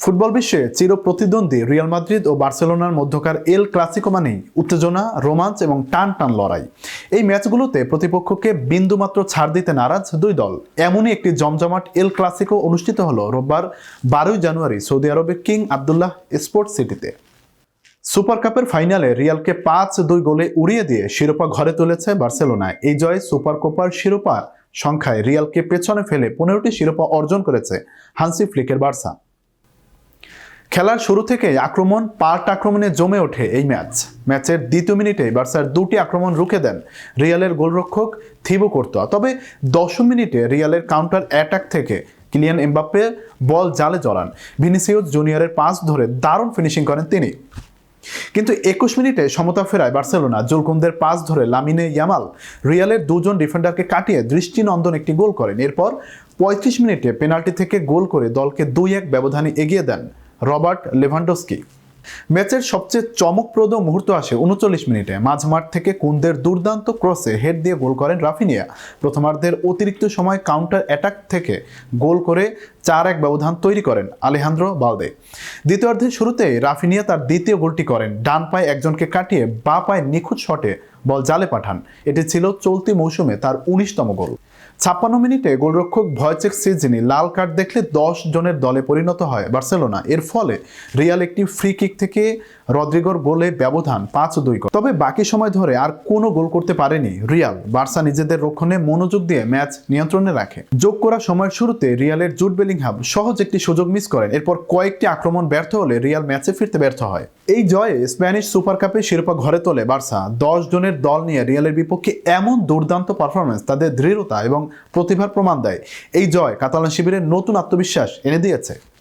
Football বিশ্বে চির প্রতিদ্বন্দ্বী রিয়াল মাদ্রিদ ও বার্সেলোনার মধ্যকার এল ক্লাসিকো মানেই উত্তেজনা, রোমাঞ্চ এবং টান টান লড়াই। এই ম্যাচগুলোতে প্রতিপক্ষকে বিন্দুমাত্র ছাড় দিতে নারাজ দুই দল। এমনই একটি জমজমাট এল ক্লাসিকো অনুষ্ঠিত হল রোববার, বারোই জানুয়ারি সৌদি আরবের কিং আবদুল্লাহ স্পোর্টস সিটিতে। সুপার কাপের ফাইনালে রিয়ালকে পাঁচ দুই গোলে উড়িয়ে দিয়ে শিরোপা ঘরে তুলেছে বার্সেলোনা। এই জয়ে সুপার কোপার শিরোপা সংখ্যায় রিয়ালকে পেছনে ফেলে পনেরোটি শিরোপা অর্জন করেছে হান্সি ফ্লিকের বার্সা। খেলার শুরু থেকে আক্রমণ, পাল্ট আক্রমণে জমে ওঠে এই ম্যাচ। ম্যাচের দ্বিতীয় মিনিটে বার্সার দুটি আক্রমণ রুখে দেন রিয়ালের গোলরক্ষক থিবো কোর্তোয়া। তবে দশম মিনিটে রিয়ালের কাউন্টার অ্যাটাক থেকে কিলিয়ান এমবাপ্পে বল জালে জড়ান। ভিনিসিউস জুনিয়রের পাস ধরে দারুণ ফিনিশিং করেন তিনি। কিন্তু একুশ মিনিটে সমতা ফেরায় বার্সেলোনা। জুলকুমদের পাস ধরে লামিনে ইয়ামাল রিয়ালের দুজন ডিফেন্ডারকে কাটিয়ে দৃষ্টিনন্দন একটি গোল করেন। এরপর পঁয়ত্রিশ মিনিটে পেনাল্টি থেকে গোল করে দলকে দুই এক ব্যবধানে এগিয়ে দেন। রবার্ট লেভান্ডোস্কি। ম্যাচের সবচেয়ে চমকপ্রদ মুহূর্ত আসে উনচল্লিশ মিনিটে। মাঝমাঠ থেকে কুন্দের দুর্দান্ত ক্রসে হেড দিয়ে গোল করেন রাফিনিয়া। প্রথমার্ধের অতিরিক্ত সময় কাউন্টার অ্যাটাক থেকে গোল করে চার এক ব্যবধান তৈরি করেন আলেহান্দ্রো বালদে। দ্বিতীয়ার্ধের শুরুতে রাফিনিয়া তার দ্বিতীয় গোলটি করেন। ডান পায়ে একজনকে কাটিয়ে বা পায়ে নিখুঁত শটে বল জালে পাঠান। এটি ছিল চলতি মৌসুমে তার উনিশতম গোল। ছাপ্পান্ন মিনিটে গোলরক্ষক ভয়চেক সিজিনি লাল কার্ড দেখলে দশ জনের দলে পরিণত হয় বার্সেলোনা। এর ফলে রিয়াল একটি ফ্রি কিক থেকে রদ্রিগোর গোলে ব্যবধান পাঁচ দুই। তবে বাকি সময় ধরে আর কোনো গোল করতে পারেনি রিয়াল। বার্সা নিজেদের রক্ষণে মনোযোগ দিয়ে ম্যাচ নিয়ন্ত্রণে রাখে। যোগ করা সময়ের শুরুতে রিয়ালের জুট বেলিংহাম সহজ একটি সুযোগ মিস করেন। এরপর কয়েকটি আক্রমণ ব্যর্থ হলে রিয়াল ম্যাচে ফিরতে ব্যর্থ হয়। এই জয়ে স্প্যানিশ সুপার কাপে শিরোপা ঘরে তোলে বার্সা। দশ জনের দল নিয়ে রিয়ালের বিপক্ষে এমন দুর্দান্ত পারফরমেন্স তাদের দৃঢ়তা এবং প্রতিভার প্রমাণ দেয়। এই জয় কাতালান শিবিরের নতুন আত্মবিশ্বাস এনে দিয়েছে।